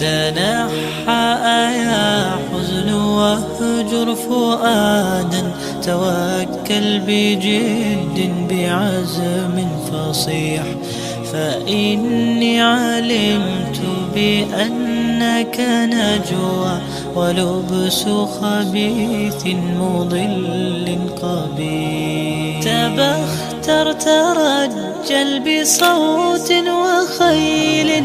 تنحى يا حزن واهجر فؤادا توكل بجد بعزم فصيح. فإني علمت بأنك نجوى ولبس خبيث مضل قبيح. تبختر ترجل بصوت وخيل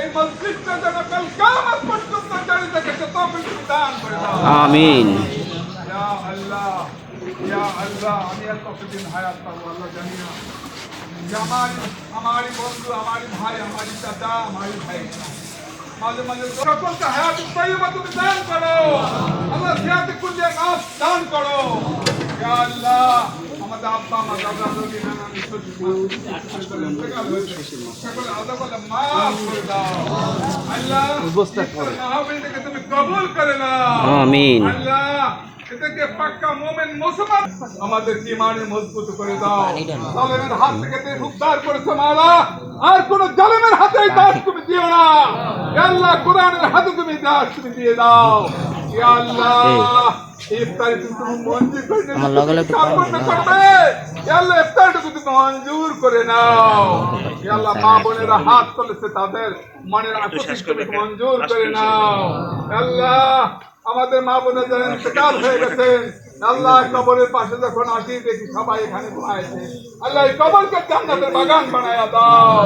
এই মসজিদটা যেন কাল কিয়ামত পর্যন্ত জারি থাকে তৌফিক দান করে দাও। আমিন। ইয়া আল্লাহ ইয়া আল্লাহ আমি আর কতদিন হায়াত পাবো আল্লাহ জানি না। আমার আমারই বন্ধু আমারই ভাই আমারই চাচা আমারই ভাই। মাঝে মাঝে সকলকে হায়াত তৈবা তুমি দান করো। আল্লাহ সিয়াতে কুলিয়ে মাফ দান করো। ইয়া আল্লাহ। আমাদের আমিন। এদেরকে পাক্কা মোমেন মুসলমান আমাদের ইমানে মজবুত করে দাও। জালেমের হাত থেকে তুমি উদ্ধার করেছ মালা আর কোন জালেমের হাতে দাস তুমি দিও না। আল্লাহ কোরআনের হাতে তুমি দাস তুমি দিয়ে দাও। ইয়া আমার লগে লগে ইয়া মঞ্জুর করে নাও। ইয়া আল্লাহ মা বোনেরা হাত তুলেছে তাদের মনের আকুতি মঞ্জুর করে নাও। আল্লাহ আমাদের মা বোনের যারা ইন্তেকাল হয়ে গেছেন আল্লাহ কবরের পাশে যখন আসি দেখি সবাই এখানে ঘুমাইছে। আল্লাহ এই কবরকে জান্নাতের বাগান বানায়া দাও।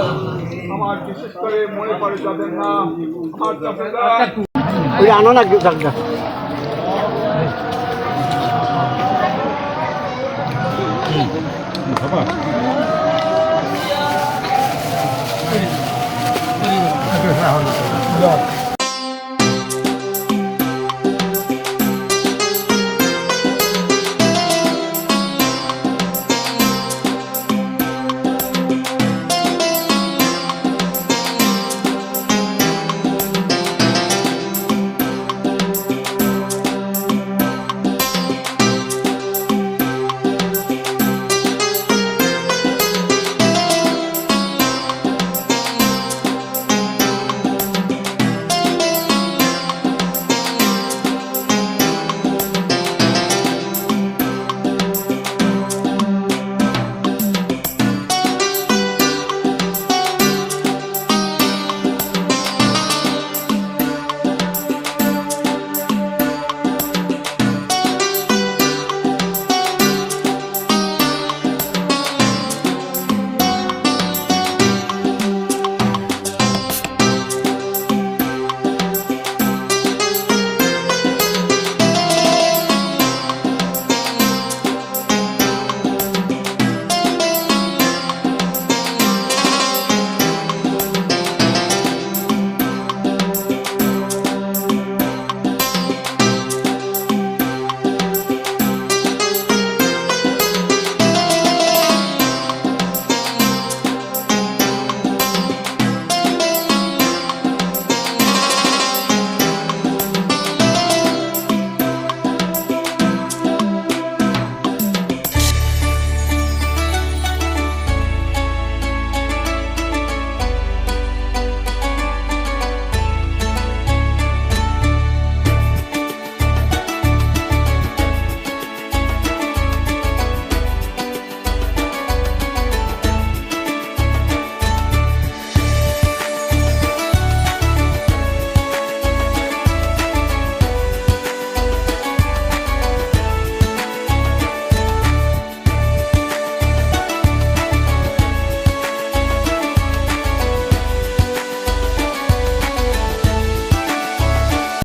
আমার বিশেষ করে মনে পড়ে যাদের নাম আমার আনো না 了吧？这里，这？太好了，不要。